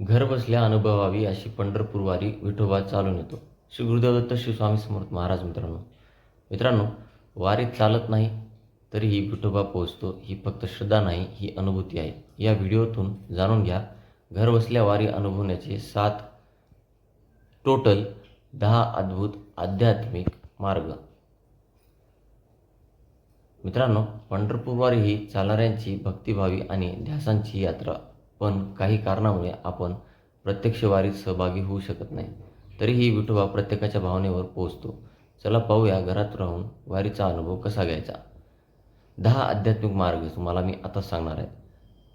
घरबसल्या अनुभवावी अशी पंढरपूरवारी विठोबा चालून येतो. श्री गुरुदेवदत्त शिवस्वामी समर्थ महाराज मित्रांनो मित्रांनो वारी चालत नाही तरीही विठोबा पोहोचतो ही फक्त श्रद्धा नाही ही अनुभूती आहे. या व्हिडिओतून जाणून घ्या घरबसल्या वारी अनुभवण्याचे सात टोटल दहा अद्भुत आध्यात्मिक मार्ग. मित्रांनो पंढरपूरवारी ही चालणाऱ्यांची भक्तिभावी आणि ध्यासांची यात्रा पण काही कारणामुळे आपण प्रत्यक्ष वारीत सहभागी होऊ शकत नाही. तरीही विठोबा प्रत्येकाच्या भावनेवर पोहोचतो. चला पाहूया घरात राहून वारीचा अनुभव कसा घ्यायचा? दहा आध्यात्मिक मार्ग तुम्हाला मी आता सांगणार आहे.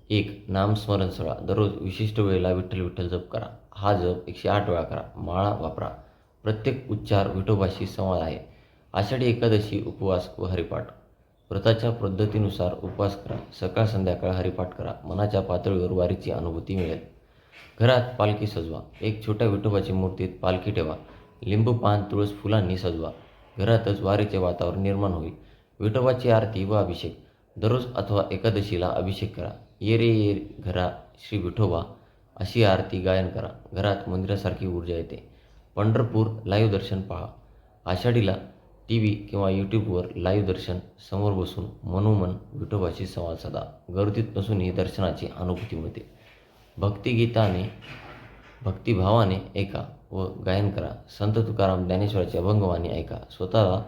एक नामस्मरण सोळा दररोज विशिष्ट वेळेला विठ्ठल विठ्ठल जप करा. हा जप एकशे आठ वेळा करा. माळा वापरा. प्रत्येक उच्चार विठोबाशी संवाद आहे. आषाढी एकादशी उपवास व हरिपाठ. व्रताच्या पद्धतीनुसार उपवास करा. सकाळ संध्याकाळ हरिपाठ करा. मनाच्या पातळीवर वारीची अनुभूती मिळेल. घरात पालखी सजवा. एक छोट्या विठोबाची मूर्तीत पालखी ठेवा. लिंबू पान तुळस फुलांनी सजवा. घरातच वारीचे वातावरण निर्माण होईल. विठोबाची आरती व अभिषेक. दररोज अथवा एकादशीला अभिषेक करा. ये रे ये घरा श्री विठोबा. अशी आरती गायन करा. घरात मंदिरासारखी ऊर्जा येते. पंढरपूर लाईव्ह दर्शन पहा. आषाढीला टी व्ही किंवा यूट्यूबवर लाईव्ह दर्शन समोर बसून मनोमन विठोबाशी संवाद साधा. गर्दीत बसूनही दर्शनाची अनुभूती मिळते. भक्तिगीताने भक्तिभावाने ऐका व गायन करा. संत तुकाराम ज्ञानेश्वराची अभंगवाणी ऐका. स्वतःला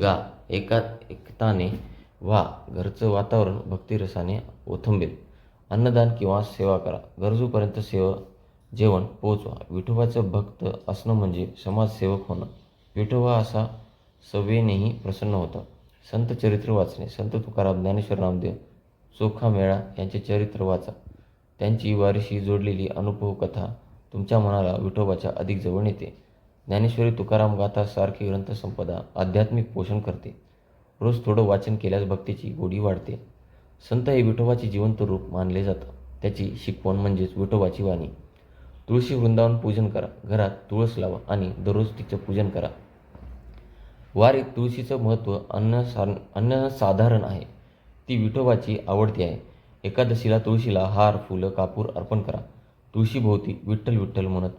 गा एका एकताने व्हा. घरचं वातावरण भक्तिरसाने ओथंबेल. अन्नदान किंवा सेवा करा. गरजूपर्यंत सेवा जेवण पोचवा विठोबाचं भक्त असणं म्हणजे समाजसेवक होणं. विठोबा असा सवेनेही प्रसन्न होतं. संत चरित्र वाचणे संत तुकाराम ज्ञानेश्वर नामदेव चोखा मेळा यांचे चरित्र वाचा. त्यांची वारीशी जोडलेली अनुभव कथा तुमच्या मनाला विठोबाच्या अधिक जवळ येते ज्ञानेश्वरी तुकाराम गाथा सारखी ग्रंथसंपदा आध्यात्मिक पोषण करते. रोज थोडं वाचन केल्यास भक्तीची गोडी वाढते. संत हे विठोबाचे जिवंत रूप मानले जातं. त्याची शिकवण म्हणजेच विठोबाची वाणी. तुळशी वृंदावन पूजन करा. घरात तुळस लावा आणि दररोज तिचं पूजन करा. वारीत तुळशीचं महत्त्व अन्न सा आहे. ती विठोबाची आवडती आहे. एकादशीला तुळशीला हार फुलं कापूर अर्पण करा. तुळशीभोवती विठ्ठल विठ्ठल म्हणत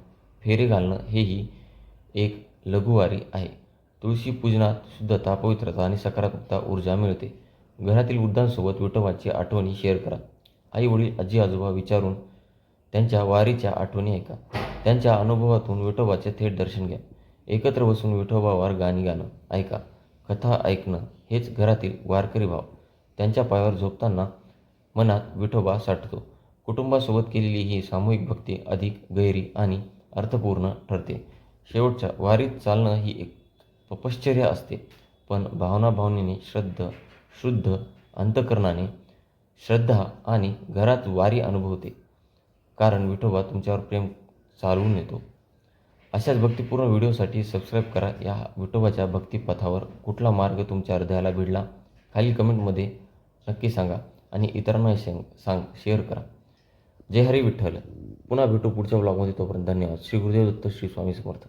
फेरे घालणं हेही एक लघुवारी आहे. तुळशी पूजनात शुद्धता पवित्रता आणि सकारात्मकता ऊर्जा मिळते. घरातील वृद्धांसोबत विठोबाची आठवणी शेअर करा. आई वडील आजी आजोबा विचारून त्यांच्या वारीच्या आठवणी ऐका. त्यांच्या अनुभवातून विठोबाचे थेट दर्शन घ्या. एकत्र बसून विठोबावर गाणी गाणं ऐका कथा ऐकणं हेच घरातील वारकरी भाव. त्यांच्या पायावर झोपताना मनात विठोबा साठतो. कुटुंबासोबत केलेली ही सामूहिक भक्ती अधिक गहिरी आणि अर्थपूर्ण ठरते. शेवटच्या वारीत चालणं ही एक तपश्चर्या असते पण भावना भावनेने श्रद्ध शुद्ध अंतकरणाने श्रद्धा आणि घरात वारी अनुभवते. कारण विठोबा तुमच्यावर प्रेम चालवून येतो. अशाच भक्तिपूर्ण व्हिडिओसाठी सबस्क्राईब करा. या विठोबाच्या भक्तिपथावर कुठला मार्ग तुमच्या हृदयाला भिडला खालील कमेंटमध्ये नक्की सांगा आणि इतरांना सांग सांग शेअर करा. जय हरी विठ्ठल. पुन्हा भेटू पुढच्या ब्लॉगमध्ये तोपर्यंत धन्यवाद. श्री गुरुदेव दत्त श्री स्वामी समर्थ.